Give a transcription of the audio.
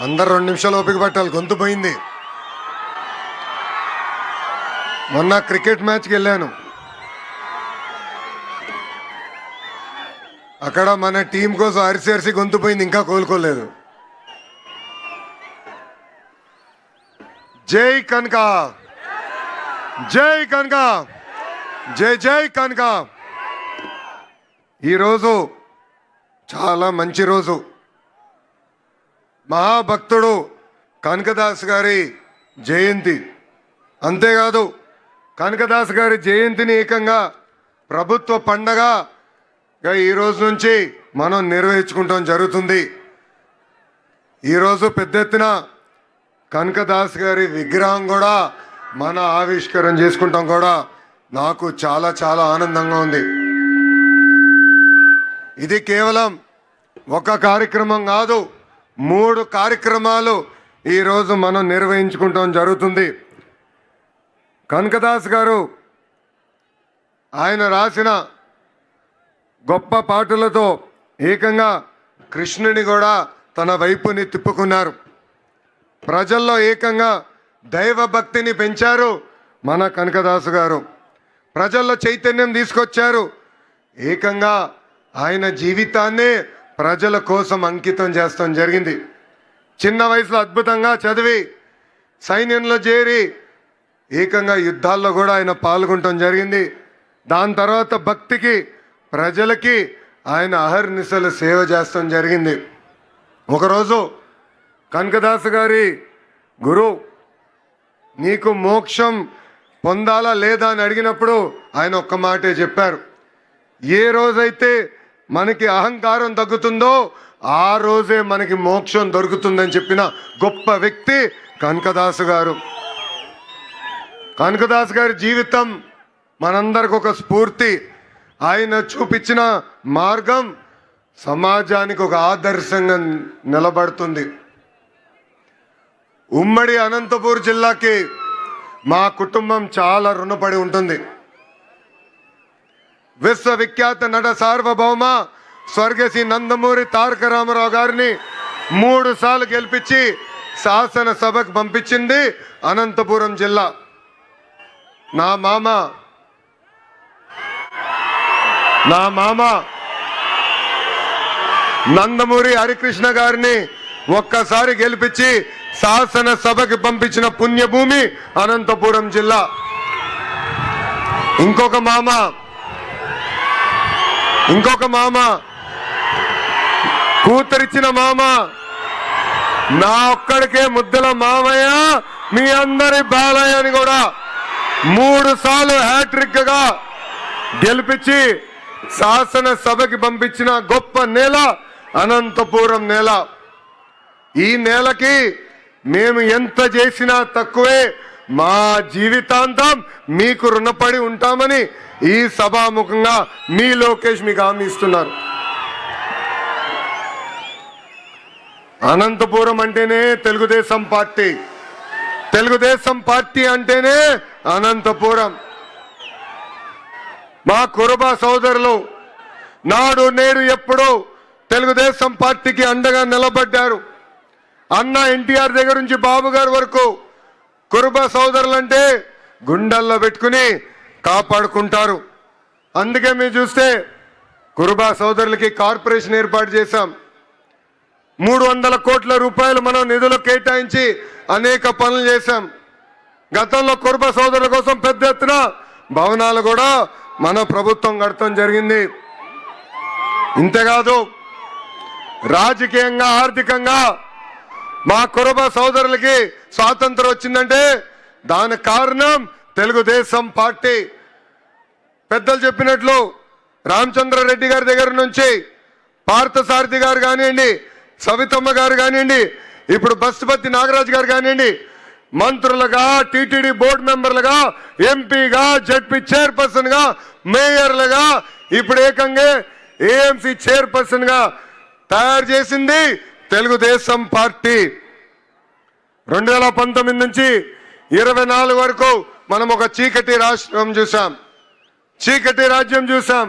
అందరు రెండు నిమిషాలు ఓపిక పట్టాలి. గొంతు పోయింది. మొన్న క్రికెట్ మ్యాచ్కి వెళ్ళాను. అక్కడ మన టీం కోసం అరిసి అరిసి గొంతు పోయింది. ఇంకా కోలుకోలేదు. జై కనక. జై కనక. జై జై కనక. ఈరోజు చాలా మంచి రోజు. మహాభక్తుడు కనకదాస్ గారి జయంతి. అంతేకాదు కనకదాస్ గారి జయంతిని ఏకంగా ప్రభుత్వ పండగ ఈ రోజు నుంచి మనం నిర్వహించుకుంటాం జరుగుతుంది. ఈరోజు పెద్ద ఎత్తున కనకదాస్ గారి విగ్రహం కూడా మన ఆవిష్కరణ చేసుకుంటాం కూడా నాకు చాలా చాలా ఆనందంగా ఉంది. ఇది కేవలం ఒక కార్యక్రమం కాదు మూడు కార్యక్రమాలు ఈరోజు మనం నిర్వహించుకుంటాం జరుగుతుంది. కనకదాస్ గారు ఆయన రాసిన గొప్ప పాటలతో ఏకంగా కృష్ణుని కూడా తన వైపుని తిప్పుకున్నారు. ప్రజల్లో ఏకంగా దైవ భక్తిని పెంచారు మన కనకదాసు గారు. ప్రజల్లో చైతన్యం తీసుకొచ్చారు. ఏకంగా ఆయన జీవితాన్నే ప్రజల కోసం అంకితం చేస్తాం జరిగింది. చిన్న వయసులో అద్భుతంగా చదివి సైన్యంలో చేరి ఏకంగా యుద్ధాల్లో కూడా ఆయన పాల్గొనటం జరిగింది. దాని తర్వాత భక్తికి ప్రజలకి ఆయన అహర్నిశలు సేవ చేస్తాం జరిగింది. ఒకరోజు కనకదాస్ గారి గురు నీకు మోక్షం పొందాలా లేదా అని అడిగినప్పుడు ఆయన ఒక్క మాటే చెప్పారు. ఏ రోజైతే మనకి అహంకారం తగ్గుతుందో ఆ రోజే మనకి మోక్షం దొరుకుతుందని చెప్పిన గొప్ప వ్యక్తి కనకదాసు గారు. కనకదాస్ గారి జీవితం మనందరికి ఒక స్ఫూర్తి. ఆయన చూపించిన మార్గం సమాజానికి ఒక ఆదర్శంగా నిలబడుతుంది. ఉమ్మడి అనంతపూర్ జిల్లాకి మా కుటుంబం చాలా రుణపడి ఉంటుంది. విశ్వవిఖ్యాత నట సార్వభౌమ స్వర్గశ్రీ నందమూరి తారక రామారావు గారిని మూడు సార్లు గెలిపించి శాసనసభకు పంపించింది అనంతపురం జిల్లా. నా మామ. నా మామ. నందమూరి హరికృష్ణ గారిని ఒక్కసారి గెలిపించి శాసనసభకి పంపించిన పుణ్యభూమి అనంతపురం జిల్లా. ఇంకొక మామ. ఇంకొక మామ. కూతురిచ్చిన మామ. నా ఒక్కడికే ముద్దల మామయ్య మీ అందరి బాలయ్య అని కూడా మూడు సార్లు హ్యాట్రిక్గా గెలిపించి శాసనసభకి పంపించిన గొప్ప నేల అనంతపురం నేల. ఈ నేలకి మేము ఎంత చేసినా తక్కువే మా జీవితాంతం మీకు రుణపడి ఉంటామని ఈ సభాముఖంగా మీ లోకేష్ మీకు హామీ ఇస్తున్నారు. అనంతపురం అంటేనే తెలుగుదేశం పార్టీ. తెలుగుదేశం పార్టీ అంటేనే అనంతపురం. మా కురబ సోదరులు నాడు నేడు ఎప్పుడో తెలుగుదేశం పార్టీకి అండగా నిలబడ్డారు. అన్న ఎన్టీఆర్ దగ్గర నుంచి బాబు గారి వరకు కురుబ సోదరులంటే గుండెల్లో పెట్టుకుని కాపాడుకుంటారు. అందుకే మీరు చూస్తే కురుబా సోదరులకి కార్పొరేషన్ ఏర్పాటు చేశాం. మూడు వందల కోట్ల రూపాయలు మనం నిధులు కేటాయించి అనేక పనులు చేశాం. గతంలో కురుబ సోదరుల కోసం పెద్ద ఎత్తున భవనాలు కూడా మన ప్రభుత్వం కడతాం జరిగింది. ఇంతేకాదు రాజకీయంగా ఆర్థికంగా మా కురబ సోదరులకి స్వాతంత్రం వచ్చిందంటే దాని కారణం తెలుగుదేశం పార్టీ. పెద్దలు చెప్పినట్లు రామచంద్రారెడ్డి గారి దగ్గర నుంచి పార్థసారథి గారు కానివ్వండి సవితమ్మ గారు కానివ్వండి ఇప్పుడు బస్సుపతి నాగరాజు గారు కానివ్వండి మంత్రులుగా టీటీడీ బోర్డు మెంబర్లుగా ఎంపీగా జడ్పీ చైర్పర్సన్గా మేయర్లుగా ఇప్పుడు ఏకంగా ఏఎంసీ చైర్పర్సన్గా తయారు చేసింది తెలుగుదేశం పార్టీ రెండు వేల పంతొమ్మిది నుంచి ఇరవై నాలుగు వరకు మనం ఒక చీకటి రాష్ట్రం చూసాం చీకటి రాజ్యం చూసాం